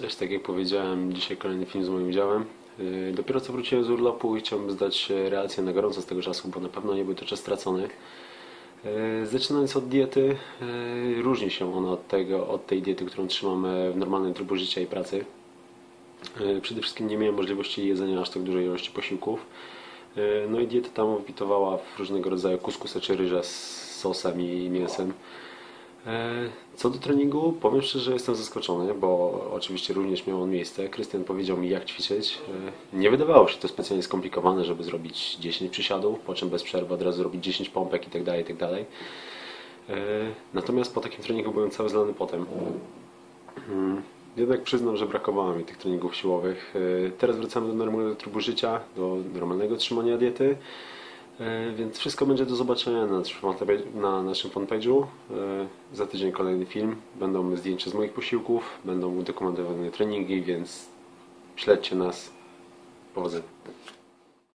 tak jak powiedziałem, dzisiaj kolejny film z moim udziałem. Yy, Dopiero co wróciłem z urlopu i chciałbym zdać relację na gorąco z tego czasu, bo na pewno nie był to czas stracony. Yy, Zaczynając od diety, yy, różni się ona od, tego, od tej diety, którą trzymamy w normalnym trybu życia i pracy. Przede wszystkim nie miałem możliwości jedzenia aż tak dużej ilości posiłków. No i dieta tam obfitowała w różnego rodzaju kuskusy czy ryże z sosem i mięsem. E, Co do treningu, powiem szczerze, że jestem zaskoczony, bo oczywiście również miał on miejsce. Krystian powiedział mi, jak ćwiczyć. E, Nie wydawało się to specjalnie skomplikowane, żeby zrobić 10 przysiadów, po czym bez przerwy od razu zrobić 10 pompek tak itd. itd. E, Natomiast po takim treningu byłem cały zlany potem. Mm, Jednak przyznam, że brakowało mi tych treningów siłowych. Teraz wracamy do normalnego trybu życia, do normalnego trzymania diety. E, Więc wszystko będzie do zobaczenia na na naszym fanpage'u. E, Za tydzień kolejny film. Będą zdjęcia z moich posiłków, będą udokumentowane treningi, więc śledźcie nas. Powodzenia.